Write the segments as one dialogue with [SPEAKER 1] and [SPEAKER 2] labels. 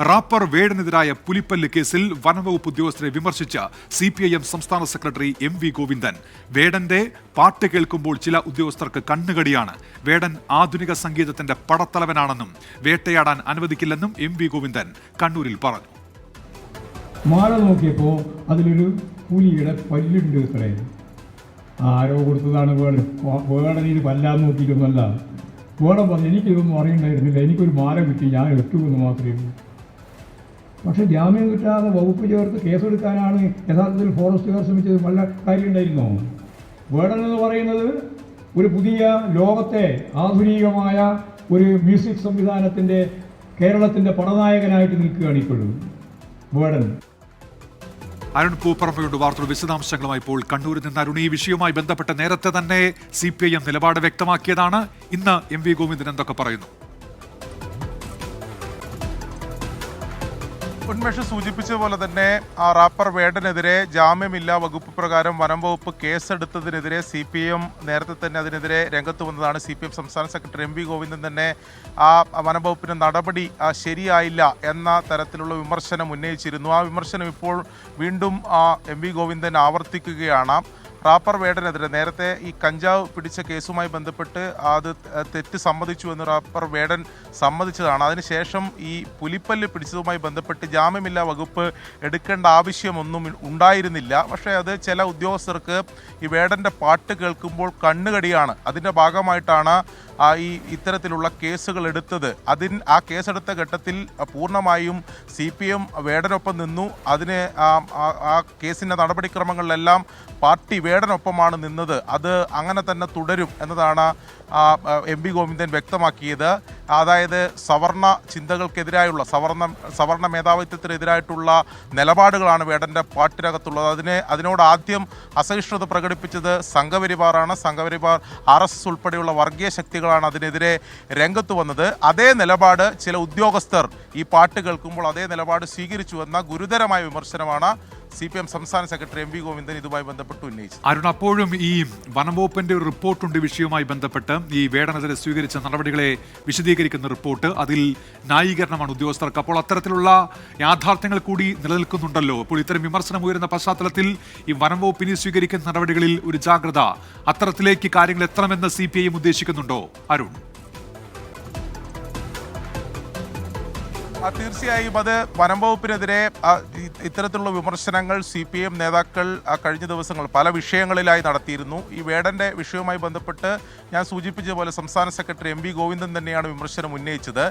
[SPEAKER 1] Wrapper വേടനെതിരായ പുലിപ്പല്ല് കേസിൽ വനംവകുപ്പ് ഉദ്യോഗസ്ഥരെ വിമർശിച്ച സി പി ഐ എം സംസ്ഥാന സെക്രട്ടറി എം വി ഗോവിന്ദൻ. വേടന്റെ പാട്ട് കേൾക്കുമ്പോൾ ചില ഉദ്യോഗസ്ഥർക്ക് കണ്ണുകടിയാണ്. വേടൻ ആധുനിക സംഗീതത്തിന്റെ പടത്തലവനാണെന്നും വേട്ടയാടാൻ അനുവദിക്കില്ലെന്നും എം വി ഗോവിന്ദൻ കണ്ണൂരിൽ പറഞ്ഞു.
[SPEAKER 2] മാല നോക്കിയപ്പോൾ അതിലൊരു പുലിയുടെ പല്ലുണ്ട് ആരോ കൊടുത്തതാണ് വേട്. വേടനിന് പല്ലാന്ന് നോക്കിയിട്ടൊന്നല്ല വേടൻ പറഞ്ഞു എനിക്കിതൊന്നും അറിയണ്ടായിരുന്നില്ല. എനിക്കൊരു മാല കിട്ടി. ഞാൻ ഇട്ടുവെന്ന് മാത്രമേ ഉള്ളൂ. പക്ഷെ ജാമ്യം കിട്ടാതെ വകുപ്പ് ചേർത്ത് കേസെടുക്കാനാണ് യഥാർത്ഥത്തിൽ ഫോറസ്റ്റുകാർ ശ്രമിച്ചത് വല്ല കാര്യമുണ്ടായിരുന്നോ? വേടൻ എന്ന് പറയുന്നത് ഒരു പുതിയ ലോകത്തെ ആധുനികമായ ഒരു മ്യൂസിക് സംവിധാനത്തിന്റെ കേരളത്തിന്റെ പടനായകനായിട്ട് നിൽക്കുകയാണ് ഇപ്പോഴും വേടൻ.
[SPEAKER 1] അരുൺ പൂപ്പറമ്പയുടെ വാർത്തയുടെ വിശദാംശങ്ങളുമായി ഇപ്പോൾ കണ്ണൂരിൽ നിന്ന് അരുൺ. ഈ വിഷയവുമായി ബന്ധപ്പെട്ട് നേരത്തെ തന്നെ സി പി ഐ എം നിലപാട് വ്യക്തമാക്കിയതാണ്. ഇന്ന് എം വി ഗോവിന്ദൻ എന്തൊക്കെ പറയുന്നു?
[SPEAKER 3] ഉന്മേഷ് സൂചിപ്പിച്ചതുപോലെ തന്നെ ആ റാപ്പർ വേടനെതിരെ ജാമ്യമില്ലാ വകുപ്പ് പ്രകാരം വനം വകുപ്പ് കേസെടുത്തതിനെതിരെ സി പി എം നേരത്തെ തന്നെ അതിനെതിരെ രംഗത്ത് വന്നതാണ്. സി പി എം സംസ്ഥാന സെക്രട്ടറി എം വി ഗോവിന്ദൻ തന്നെ ആ വനം വകുപ്പിന്റെ നടപടി ശരിയായില്ല എന്ന തരത്തിലുള്ള വിമർശനം ഉന്നയിച്ചിരുന്നു. ആ വിമർശനം ഇപ്പോൾ വീണ്ടും ആ, എം വി ഗോവിന്ദൻ ആവർത്തിക്കുകയാണ്. റാപ്പർ വേടനെതിരെ നേരത്തെ ഈ കഞ്ചാവ് പിടിച്ച കേസുമായി ബന്ധപ്പെട്ട് അത് തെറ്റ് സമ്മതിച്ചു എന്ന് റാപ്പർ വേടൻ സമ്മതിച്ചതാണ്. അതിനുശേഷം ഈ പുലിപ്പല്ല് പിടിച്ചതുമായി ബന്ധപ്പെട്ട് ജാമ്യമില്ലാ വകുപ്പ് എടുക്കേണ്ട ആവശ്യമൊന്നും ഉണ്ടായിരുന്നില്ല. പക്ഷേ അത് ചില ഉദ്യോഗസ്ഥർക്ക് ഈ വേടന്റെ പാട്ട് കേൾക്കുമ്പോൾ കണ്ണുകടിയാണ്. അതിന്റെ ഭാഗമായിട്ടാണ് ഈ ഇത്തരത്തിലുള്ള കേസുകൾ എടുത്തത്. അതിൻ ആ കേസെടുത്ത ഘട്ടത്തിൽ പൂർണമായും സി പി എം വേടനൊപ്പം നിന്നു. അതിന് ആ- കേസിന്റെ നടപടിക്രമങ്ങളിലെല്ലാം പാർട്ടി വേടനൊപ്പമാണ് നിന്നത്. അത് അങ്ങനെ തന്നെ തുടരും എന്നതാണ് എം പി ഗോവിന്ദൻ വ്യക്തമാക്കിയത്. അതായത് സവർണ ചിന്തകൾക്കെതിരായുള്ള സവർണ സവർണ മേധാവിത്വത്തിനെതിരായിട്ടുള്ള നിലപാടുകളാണ് വേടന്റെ പാട്ടിനകത്തുള്ളത് അതിനെ അതിനോട് ആദ്യം അസഹിഷ്ണുത പ്രകടിപ്പിച്ചത് സംഘപരിവാറാണ്. സംഘപരിവാർ ആർ എസ് എസ് ഉൾപ്പെടെയുള്ള വർഗീയ ശക്തികളാണ് അതിനെതിരെ രംഗത്ത് വന്നത്. അതേ നിലപാട് ചില ഉദ്യോഗസ്ഥർ ഈ പാട്ട് കേൾക്കുമ്പോൾ അതേ നിലപാട് സ്വീകരിച്ചു എന്ന ഗുരുതരമായ വിമർശനമാണ് സി പി എം സംസ്ഥാന സെക്രട്ടറി എം വി ഗോവിന്ദൻ ഇതുമായി ബന്ധപ്പെട്ട് ഉന്നയിച്ചു.
[SPEAKER 1] അരുൺ അപ്പോഴും ഈ വനംവകുപ്പിന്റെ ഒരു റിപ്പോർട്ടുണ്ട് വിഷയവുമായി ബന്ധപ്പെട്ട്. ഈ വേടനെതിരെ സ്വീകരിച്ച നടപടികളെ വിശദീകരിക്കുന്ന റിപ്പോർട്ട്. അതിൽ ന്യായീകരണമാണ് ഉദ്യോഗസ്ഥർക്ക്. അപ്പോൾ അത്തരത്തിലുള്ള യാഥാർത്ഥ്യങ്ങൾ കൂടി നിലനിൽക്കുന്നുണ്ടല്ലോ. അപ്പോൾ ഇത്തരം വിമർശനം ഉയരുന്ന പശ്ചാത്തലത്തിൽ ഈ വനംവകുപ്പ് ഇനി സ്വീകരിക്കുന്ന നടപടികളിൽ ഒരു ജാഗ്രത. അത്തരത്തിലേക്ക് കാര്യങ്ങൾ എത്തണമെന്ന് സി ഉദ്ദേശിക്കുന്നുണ്ടോ? അരുൺ.
[SPEAKER 3] തീർച്ചയായും അത് വനം വകുപ്പിനെതിരെ ഇത്തരത്തിലുള്ള വിമർശനങ്ങൾ സി പി എം നേതാക്കൾ കഴിഞ്ഞ ദിവസങ്ങൾ പല വിഷയങ്ങളിലായി നടത്തിയിരുന്നു. ഈ വേടന്റെ വിഷയവുമായി ബന്ധപ്പെട്ട് ഞാൻ സൂചിപ്പിച്ച പോലെ സംസ്ഥാന സെക്രട്ടറി എം വി ഗോവിന്ദൻ തന്നെയാണ് വിമർശനം ഉന്നയിച്ചത്.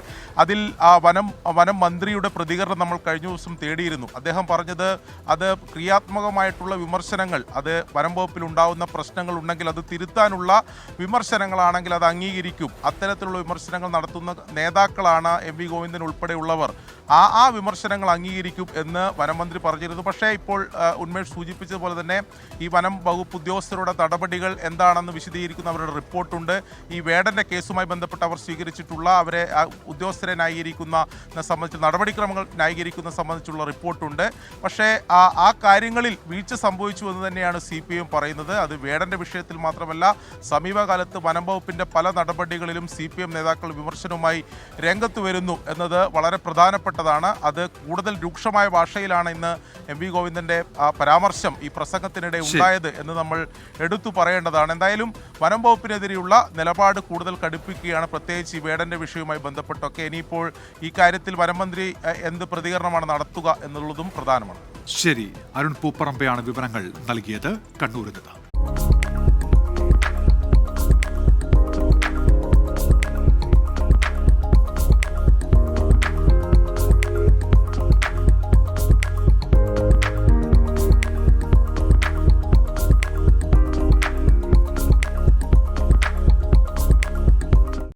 [SPEAKER 3] അതിൽ ആ വനം വനം മന്ത്രിയുടെ പ്രതികരണം നമ്മൾ കഴിഞ്ഞ ദിവസം തേടിയിരുന്നു. അദ്ദേഹം പറഞ്ഞത് അത് ക്രിയാത്മകമായിട്ടുള്ള വിമർശനങ്ങൾ അത് വനം വകുപ്പിൽ പ്രശ്നങ്ങൾ ഉണ്ടെങ്കിൽ അത് തിരുത്താനുള്ള വിമർശനങ്ങളാണെങ്കിൽ അത് അംഗീകരിക്കും. അത്തരത്തിലുള്ള വിമർശനങ്ങൾ നടത്തുന്ന നേതാക്കളാണ് എം വി ഗോവിന്ദൻ الخبر ആ ആ വിമർശനങ്ങൾ അംഗീകരിക്കും എന്ന് വനം മന്ത്രി പറഞ്ഞിരുന്നു. പക്ഷേ ഇപ്പോൾ ഉന്മേഷ് സൂചിപ്പിച്ചതുപോലെ തന്നെ ഈ വനം വകുപ്പ് ഉദ്യോഗസ്ഥരുടെ നടപടികൾ എന്താണെന്ന് വിശദീകരിക്കുന്ന അവരുടെ റിപ്പോർട്ടുണ്ട്. ഈ വേടന്റെ കേസുമായി ബന്ധപ്പെട്ട് അവർ സ്വീകരിച്ചിട്ടുള്ള അവരെ ഉദ്യോഗസ്ഥരെ ന്യായീകരിക്കുന്ന സംബന്ധിച്ച് നടപടിക്രമങ്ങൾ ന്യായീകരിക്കുന്ന സംബന്ധിച്ചുള്ള റിപ്പോർട്ടുണ്ട്. പക്ഷേ ആ ആ കാര്യങ്ങളിൽ വീഴ്ച സംഭവിച്ചു എന്ന് തന്നെയാണ് സി പി എം പറയുന്നത്. അത് വേടന്റെ വിഷയത്തിൽ മാത്രമല്ല സമീപകാലത്ത് വനം വകുപ്പിന്റെ പല നടപടികളിലും സി പി എം നേതാക്കൾ വിമർശനവുമായി രംഗത്ത് വരുന്നു എന്നത് വളരെ പ്രധാനപ്പെട്ടതാണ് അത് കൂടുതൽ രൂക്ഷമായ ഭാഷയിലാണ് ഇന്ന് എം വി ഗോവിന്ദന്റെ ആ, പരാമർശം ഈ പ്രസംഗത്തിനിടെ ഉണ്ടായത് എന്ന് നമ്മൾ എടുത്തു പറയേണ്ടതാണ്. എന്തായാലും വനം വകുപ്പിനെതിരെയുള്ള നിലപാട് കൂടുതൽ കടുപ്പിക്കുകയാണ്. പ്രത്യേകിച്ച് ഈ വേടന്റെ വിഷയവുമായി ബന്ധപ്പെട്ടൊക്കെ ഇനിയിപ്പോൾ ഈ കാര്യത്തിൽ വനമന്ത്രി എന്ത് പ്രതികരണമാണ് നടത്തുക എന്നുള്ളതും പ്രധാനമാണ്.
[SPEAKER 1] ശരി. അരുൺ പൂപ്പറമ്പയാണ് വിവരങ്ങൾ നൽകിയത്. കണ്ണൂരിൽ നിന്ന്